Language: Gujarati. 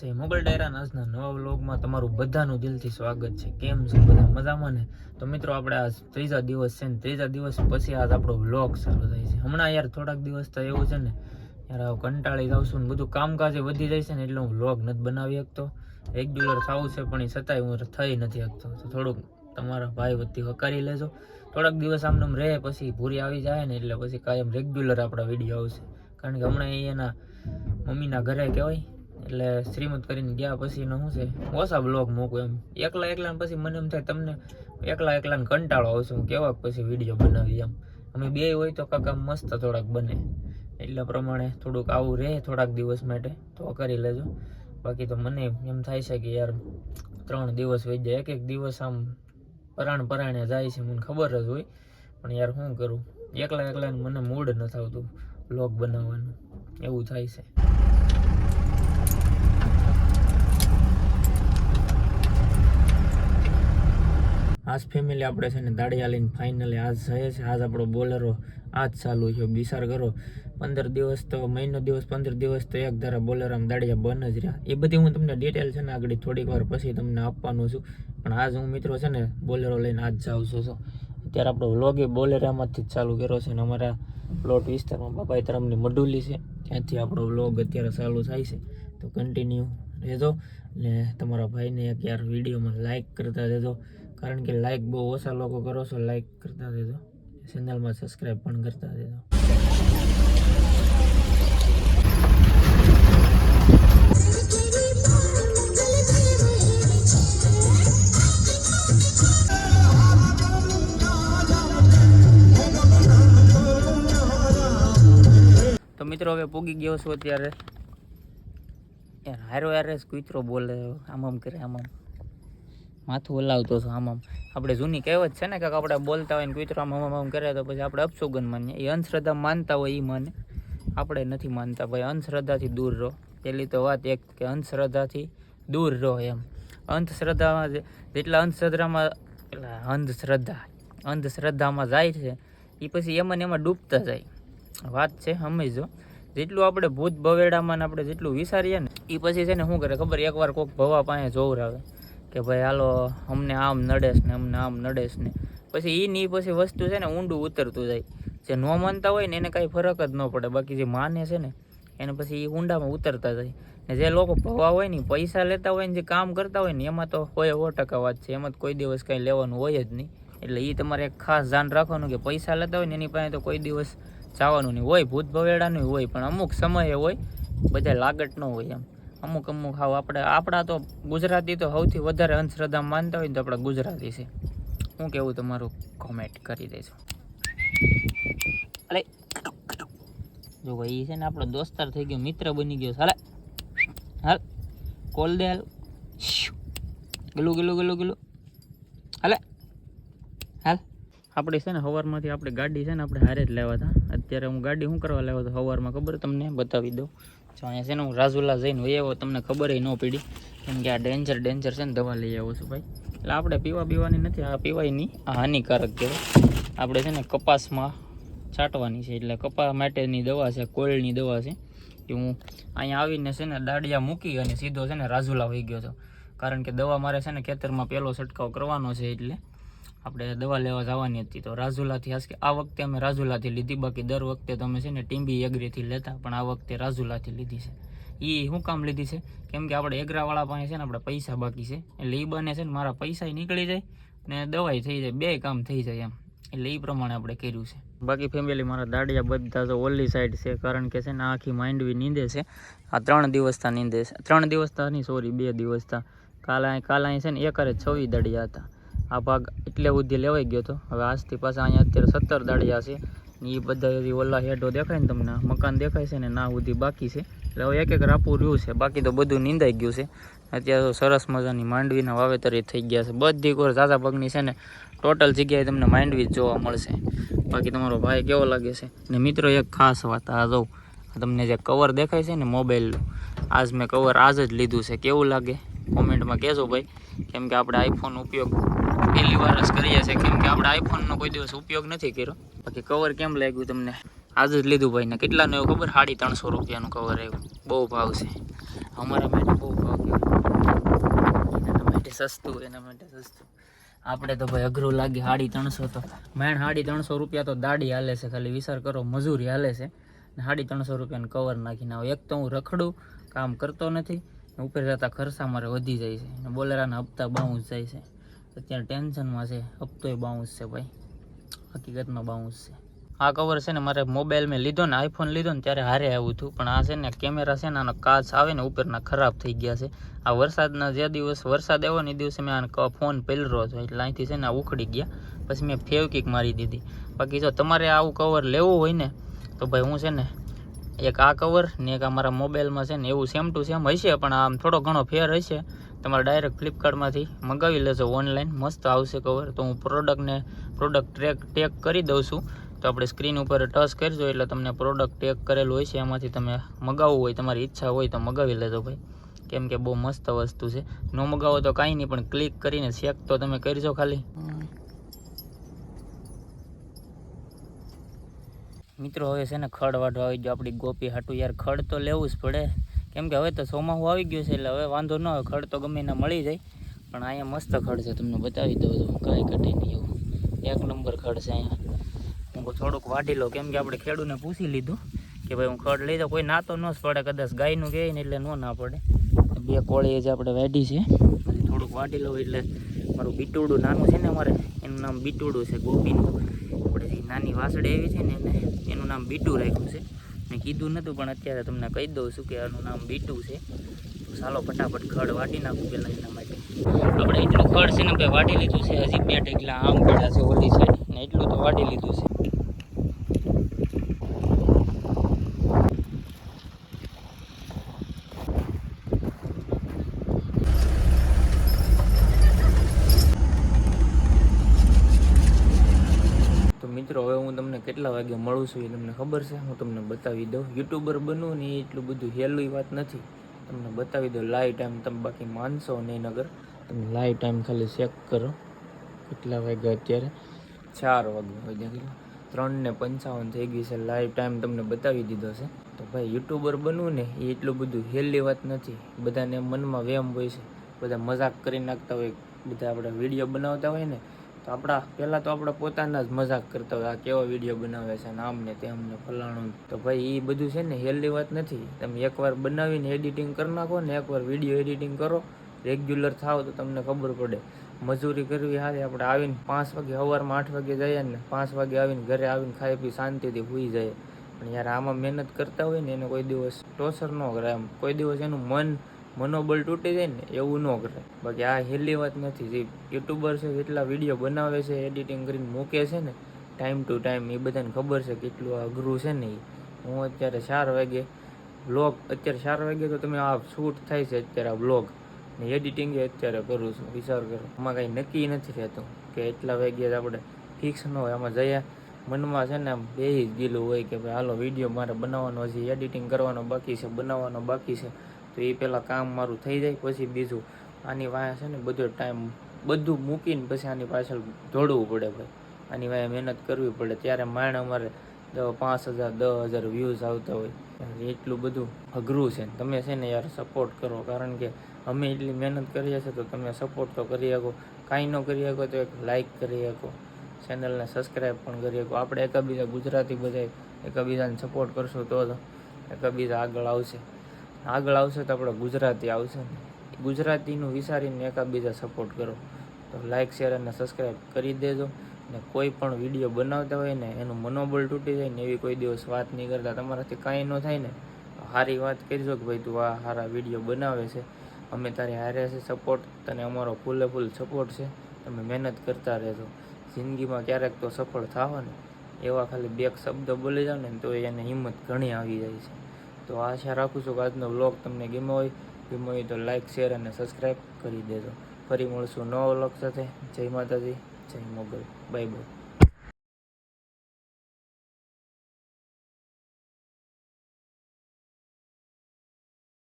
જય મોગલ ડાયરા આજના નવા વ્લોગમાં તમારું બધાનું દિલથી સ્વાગત છે. કેમ છે બધા મજામાં ને? તો મિત્રો, આપણે આજ ત્રીજા દિવસ છે ને, ત્રીજા દિવસ પછી આજ આપણો વ્લોગ ચાલુ થાય છે. હમણાં યાર થોડાક દિવસ તો એવું છે ને, યાર આવું કંટાળી જાઉં છું ને, બધું કામકાજ વધી જાય છે ને, એટલે હું વ્લોગ નથી બનાવી શકતો. રેગ્યુલર થવું છે, પણ એ છતાંય હું થઈ નથી શકતો. તો થોડુંક તમારા ભાઈ વતી હકારી લેજો. થોડાક દિવસ આમ રહે, પછી ભૂરી આવી જાય ને, એટલે પછી કાયમ રેગ્યુલર આપણા વીડિયો આવશે. કારણ કે હમણાં એ એના મમ્મીના ઘરે કહેવાય એટલે શ્રીમત કરીને ગયા પછી એનો શું છે? ઓછા બ્લોગ મૂકું એમ. એકલા એકલા પછી મને એમ થાય તમને એકલા એકલા કંટાળો આવશે. હું કેવા પછી વીડિયો બનાવી એમ. અમે બે હોય તો કાકા મસ્ત થોડાક બને. એટલા પ્રમાણે થોડુંક આવું રહે થોડાક દિવસ માટે. તો કરી લેજો. બાકી તો મને એમ થાય છે કે યાર ત્રણ દિવસ વહી જાય. એક એક દિવસ આમ પરાણ પરાણે જાય છે. મને ખબર જ હોય. પણ યાર શું કરું? એકલા એકલા મને મૂડ નથી આવતું બ્લોગ બનાવવાનું. એવું થાય છે. આજ ફેમિલી આપણે છે ને દાડિયા લઈને ફાઇનલી આજ થયે છે આજ આપણો બોલરો આજ ચાલુ છે બિસાર કરો પંદર દિવસ તો, મહિનો દિવસ, પંદર દિવસ તો એક ધારા બોલર આમ દાડિયા બંધ જ રહ્યા. એ બધી હું તમને ડિટેલ છે ને આગળ થોડીક વાર પછી તમને આપવાનું છું. પણ આજ હું મિત્રો છે ને બોલેરો લઈને આજ જાઉં છું. અત્યારે આપણો વ્લોગ એ બોલેરામાંથી જ ચાલુ કર્યો છે અને અમારા પ્લોટ વિસ્તારમાં બાપાઈ તરફની મડુલી છે. ત્યાંથી આપણો વ્લોગ અત્યારે ચાલુ થાય છે. તો કન્ટિન્યુ રહેજો. ને તમારા ભાઈને એક યાર વિડીયોમાં લાઇક કરતા રહેજો. કારણ કે લાઈક બહુ ઓછા લોકો કરો છો લાઈક કરતા દેજો ચેનલમાં સબસ્ક્રાઈબ પણ કરતા દેજો તો મિત્રો હવે પૂગી ગયો છું અત્યારે. યાર, હારો યાર કૂતરો બોલે, આમ આમ કરે, આમ આમ. માથું હલાવતો છો આમ આમ. આપણે જૂની કહેવત છે ને કે આપણે બોલતા હોય ને કૂતરો આમ આમ કરે તો પછી આપણે અપશુગન માનીએ. એ અંધશ્રદ્ધા માનતા હોય એ માને. આપણે નથી માનતા ભાઈ, અંધશ્રદ્ધાથી દૂર રહો. પહેલી તો વાત એક કે અંધશ્રદ્ધાથી દૂર રહો એમ. અંધશ્રદ્ધામાં જેટલા અંધશ્રદ્ધામાં, એટલે અંધશ્રદ્ધા, અંધશ્રદ્ધામાં જાય છે એ પછી એમાં ને એમાં ડૂબતા જાય. વાત છે સમજો જેટલું આપણે ભૂત ભવેડામાં આપણે જેટલું વિચારીએ ને એ પછી છે ને શું કરે ખબર? એકવાર કોઈક ભવા પાસે જોવરાવે કે ભાઈ હાલો, અમને આમ નડેશ ને, અમને આમ નડેશ ને. પછી એ ની પછી વસ્તુ છે ને ઊંડું ઉતરતું જાય. જે ન માનતા હોય ને એને કાંઈ ફરક જ ન પડે. બાકી જે માને છે ને, એને પછી એ ઊંડામાં ઉતરતા જાય. ને જે લોકો ભવા હોય ને પૈસા લેતા હોય ને, જે કામ કરતા હોય ને, એમાં તો હોય સો ટકા વાત છે. એમાં કોઈ દિવસ કાંઈ લેવાનું હોય જ નહીં. એટલે એ તમારે એક ખાસ ધ્યાન રાખવાનું કે પૈસા લેતા હોય ને, એની પાસે તો કોઈ દિવસ જવાનું નહીં. હોય ભૂત ભવેડાનું હોય, પણ અમુક સમયે હોય બધા લાગટ ન હોય એમ. અમુક અમુક હાવ આપણે આપણા તો ગુજરાતી તો સૌથી વધારે અંધશ્રદ્ધા માનતા હોય તો આપણા ગુજરાતી છે. હું કેવું તમારું કોમેન્ટ કરી દેજો. અલે જો ભાઈ છે ને આપણો દોસ્તાર થઈ ગયો, મિત્ર બની ગયો હાલે. હાલ. કોલ દે, હાલ. ગલું ગલું ગલું ગલું. હાલે. હાલ. આપણે છે ને સવારમાંથી આપણે ગાડી છે ને આપણે હારે જ લેવા હતા. અત્યારે હું ગાડી શું કરવા લેવા હતો સવારમાં ખબર? તમને બતાવી દઉં. જો અહીંયા છે ને હું રાજુલા જઈને હોય એવો તમને ખબર ન પડી. કેમ કે આ ડેન્જર ડેન્જર છે ને દવા લઈ આવું છું ભાઈ. એટલે આપણે પીવા પીવાની નથી, આ પીવાય નહીં, આ હાનિકારક કહેવાય. આપણે છે ને કપાસમાં છાંટવાની છે, એટલે કપાસ માટેની દવા છે, કોળની દવા છે. એ હું અહીંયા આવીને છે ને દાડિયા મૂકી અને સીધો છે ને રાજુલા હોઈ ગયો હતો કારણ કે દવા મારે છે ને ખેતરમાં પહેલો છંટકાવ કરવાનો છે, એટલે આપણે દવા લેવા જવાની હતી તો રાજુલાથી આજ આ વખતે અમે રાજુલાથી લીધી. બાકી દર વખતે તમે છે ને ટીમ્બી એગ્રીથી લેતા, પણ આ વખતે રાજુલાથી લીધી છે. એ શું કામ લીધી છે? કેમ કે આપણે એગરાવાળા પાસે છે ને આપણે પૈસા બાકી છે. એટલે એ બને છે ને મારા પૈસા નીકળી જાય ને દવાઈ થઈ જાય, બે કામ થઈ જાય એમ. એટલે એ પ્રમાણે આપણે કર્યું છે. બાકી ફેમિલી મારા દાડિયા બધા તો ઓલી સાઈડ છે, કારણ કે છે ને આખી માંડવી નીંદે છે. આ ત્રણ દિવસતા નીંદે છે. ત્રણ દિવસતા નહીં સોરી બે દિવસતા કાલા કાલા છે ને એકારે છવ્વી દાડિયા હતા. આ ભાગ એટલે સુધી લેવાઈ ગયો હતો હવે આજથી પાછા અહીંયા અત્યારે સત્તર દાડિયા છે. એ બધા ઓલા હેડો દેખાય ને તમને? મકાન દેખાય છે ને ના સુધી બાકી છે. એટલે હવે એક એક રાપું રહ્યું છે. બાકી તો બધું નીંદાઈ ગયું છે. અત્યારે તો સરસ મજાની માંડવીના વાવેતર થઈ ગયા છે. બધી કોર ઝાઝા પગની છે ને ટોટલ જગ્યાએ તમને માંડવી જોવા મળશે. બાકી તમારો ભાઈ કેવો લાગે છે? ને મિત્રો, એક ખાસ વાત આ જો તમને જે કવર દેખાય છે ને મોબાઈલનું, આજ મેં કવર આજ જ લીધું છે. કેવું લાગે? કોમેન્ટમાં કહેજો ભાઈ. કેમ કે આપણે આઈફોન ઉપયોગ પહેલી વાર જ કરીએ છીએ કેમ કે આપણે આઈફોનનો કોઈ દિવસ ઉપયોગ નથી કર્યો. બાકી કવર કેમ લાગ્યું તમને? આજે જ લીધું ભાઈ ને કેટલાનું એવું ખબર? સાડી ત્રણસો રૂપિયાનું કવર આવ્યું. બહુ ભાવ છે. અમારા માટે બહુ ભાવ એના માટે સસ્તું, એના માટે સસ્તું. આપણે તો ભાઈ અઘરું લાગે સાડી ત્રણસો તો. મેણ સાડી ત્રણસો રૂપિયા તો દાડી હાલે છે, ખાલી વિચાર કરો, મજૂરી હાલે છે. ને સાડી ત્રણસો રૂપિયાનું કવર નાખીને આવો. એક તો હું રખડું, કામ કરતો નથી. ઉપર જતા ખર્ચા મારે વધી જાય છે. અને બોલેરાના હપ્તા બાઉન્સ જાય છે. અત્યારે ટેન્શનમાં છે. હપ્તોય બાઉન્સ છે ભાઈ. હકીકતમાં બાઉન્સ છે. આ કવર છે ને મારે મોબાઈલ મેં લીધો ને આઈફોન લીધો ને ત્યારે હારે આવ્યું હતું. પણ આ છે ને કેમેરા છે ને, આનો કાચ આવે ને ઉપરના ખરાબ થઈ ગયા છે. આ વરસાદના જે દિવસ, વરસાદ આવ્યો ને એ દિવસે મેં આને ફોન પહેલરો હતો. એટલે અહીંથી છે ને ઉખડી ગયા. પછી મેં ફેવકીક મારી દીધી. બાકી જો તમારે આવું કવર લેવું હોય ને, તો ભાઈ હું છે ને એક આ કવર ને એક અમારા મોબાઈલમાં છે ને એવું સેમ ટુ સેમ હશે, પણ આમ થોડો ઘણો ફેર હશે. તમારે ડાયરેક્ટ ફ્લિપકાર્ટમાંથી મંગાવી લેજો ઓનલાઈન મસ્ત આવશે કવર તો હું પ્રોડક્ટને પ્રોડક્ટ ટ્રેક ટેક કરી દઉં છું. તો આપણે સ્ક્રીન ઉપર ટચ કરજો એટલે તમને પ્રોડક્ટ ટેક કરેલું હોય છે. એમાંથી તમે મગાવવું હોય, તમારી ઈચ્છા હોય તો મગાવી લેજો ભાઈ. કેમ કે બહુ મસ્ત વસ્તુ છે. ન મગાવો તો કાંઈ નહીં, પણ ક્લિક કરીને ચેક તો તમે કરજો ખાલી. મિત્રો, હવે છે ને ખડ વાઢવા આવી ગયો. આપણી ગોપી હાટું યાર ખડ તો લેવું જ પડે. કેમ કે હવે તો ચોમાસું આવી ગયું છે, એટલે હવે વાંધો ન આવે ખડ તો ગમે એના મળી જાય. પણ અહીંયા મસ્ત ખડ છે, તમને બતાવી દઉં છું, કાંઈ ઘટે નહીં એવું. એક નંબર ખડ છે અહીંયા. હું થોડુંક વાઢી લઉં કેમ કે આપણે ખેડૂને પૂછી લીધું કે ભાઈ હું ખડ લઈ જાઉં, કોઈ ના તો ન જ પડે, કદાચ ગાયનું કહે ને એટલે ન ના પડે. બે કોળી જ આપણે વાઢી છે. થોડુંક વાટી લઉં એટલે મારું બીટુડું નાનું છે ને અમારે, એનું નામ બીટુડું છે, ગોપીનું. આપણે નાની વાસળી એવી છે ને એને, એનું નામ બીટુ રાખ્યું છે. મેં કીધું નહોતું પણ અત્યારે તમને કહી દઉં છું કે આનું નામ બીટુ છે. તો ચાલો ફટાફટ ખડ વાટી નાખું પહેલાં એના માટે. આપણે એટલું ખડ છે ને ભાઈ વાટી લીધું છે, હજી બે ટેકલા આમ પડ્યા છે, ઓલી સાઈડ ને એટલું તો વાટી લીધું છે તો મિત્રો હવે હું તમને કેટલા વાગે મળું છું એ તમને ખબર છે? હું તમને બતાવી દઉં. યુટ્યુબર બનવું ને એટલું બધું હેલું વાત નથી. તમને બતાવી દઉં. લાઈવ ટાઈમ તમે બાકી માનશો નહીં નગર. તમે લાઈવ ટાઈમ ખાલી ચેક કરો. કેટલા વાગ્યા અત્યારે? ચાર વાગ્યા હોય ત્રણ ને પંચાવન થઈ ગઈ છે. લાઈવ ટાઈમ તમને બતાવી દીધો છે. તો ભાઈ યુટ્યુબર બનવું ને એ એટલું બધું હેલી વાત નથી. બધાને મનમાં વેમ હોય છે. બધા મજાક કરી નાખતા હોય. બધા આપણે વીડિયો બનાવતા હોય ને આપણા પહેલાં તો આપણે પોતાના જ મજાક કરતા હોય, આ કેવો વીડિયો બનાવે છે ને આમને તેમને ફલાણું. તો ભાઈ એ બધું છે ને હેલ્ધી વાત નથી. તમે એકવાર બનાવીને એડિટિંગ કરી નાખો ને એકવાર વીડિયો એડિટિંગ કરો રેગ્યુલર થાવ તો તમને ખબર પડે. મજૂરી કરવી હારી આપણે આવીને પાંચ વાગે, સવારમાં આઠ વાગે જઈએ ને પાંચ વાગે આવીને ઘરે આવીને ખાઈ પી શાંતિથી સૂઈ જાય પણ યાર, આમાં મહેનત કરતા હોય ને એને કોઈ દિવસ ટોસર ન કરે એમ કોઈ દિવસ એનું મન મનોબળ તૂટી જાય ને એવું ન કરે. બાકી આ હેલી વાત નથી. જે યુટ્યુબર છે, જેટલા વીડિયો બનાવે છે, એડિટિંગ કરીને મૂકે છે ને ટાઈમ ટુ ટાઈમ એ બધાને ખબર છે કેટલું અઘરું છે ને. હું અત્યારે ચાર વાગે બ્લોગ અત્યારે ચાર વાગે તો તમે આ શૂટ થાય છે અત્યારે આ બ્લોગ ને એડિટિંગ અત્યારે કરું છું, વિચાર કરો. આમાં કાંઈ નક્કી નથી રહેતું કે એટલા વાગ્યે આપણે ફિક્સ ન હોય. આમાં જયા મનમાં છે ને આમ બે જ ગીલું હોય કે ભાઈ, હાલો, વીડિયો મારે બનાવવાનો હજી એડિટિંગ કરવાનો બાકી છે, બનાવવાનો બાકી છે. તો એ પહેલાં કામ મારું થઈ જાય, પછી બીજું. આની વાંહે છે ને બધો ટાઈમ બધું મૂકીને પછી આની પાછળ દોડવું પડે ભાઈ. આની વાંહે મહેનત કરવી પડે. ત્યારે માંડ અમારે પાંચ હજાર દસ હજાર વ્યૂઝ આવતા હોય. એટલું બધું અઘરું છે. તમે છે ને યાર સપોર્ટ કરો. કારણ કે અમે એટલી મહેનત કરીએ છીએ તો તમે સપોર્ટ તો કરી શકો. કાંઈ ન કરી શકો તો એક લાઈક કરી શકો. ચેનલને સબસ્ક્રાઈબ પણ કરી શકો. આપણે એકબીજા ગુજરાતી બધા એકબીજાને સપોર્ટ કરશું તો એકબીજા આગળ આવશે. આગળ આવશે તો આપણે ગુજરાતી આવશે ને. ગુજરાતીનું વિચારીને એકાબીજા સપોર્ટ કરો. તો લાઇક શેર અને સબસ્ક્રાઈબ કરી દેજો. ને કોઈ પણ વીડિયો બનાવતા હોય ને એનું મનોબળ તૂટી જાય ને એવી કોઈ દિવસ વાત નહીં કરતા. તમારાથી કાંઈ ન થાય ને. સારી વાત કરજો કે ભાઈ તું આ સારા વીડિયો બનાવે છે. અમે તારી હારે છે સપોર્ટ તને અમારો ફૂલે ફૂલ સપોર્ટ છે. તમે મહેનત કરતા રહેજો. જિંદગીમાં ક્યારેક તો સફળ થાવ ને. એવા ખાલી બે શબ્દ બોલી જાવ ને તો એને હિંમત ઘણી આવી જાય છે. તો આશા રાખું છું કે આજનો વ્લોગ તમને ગમ્યો હોય ગમ્યો હોય તો લાઈક શેર અને સબસ્ક્રાઈબ કરી દેજો. ફરી મળશું નવા વ્લોગ સાથે. જય માતાજી, જય મોગલ. Bye bye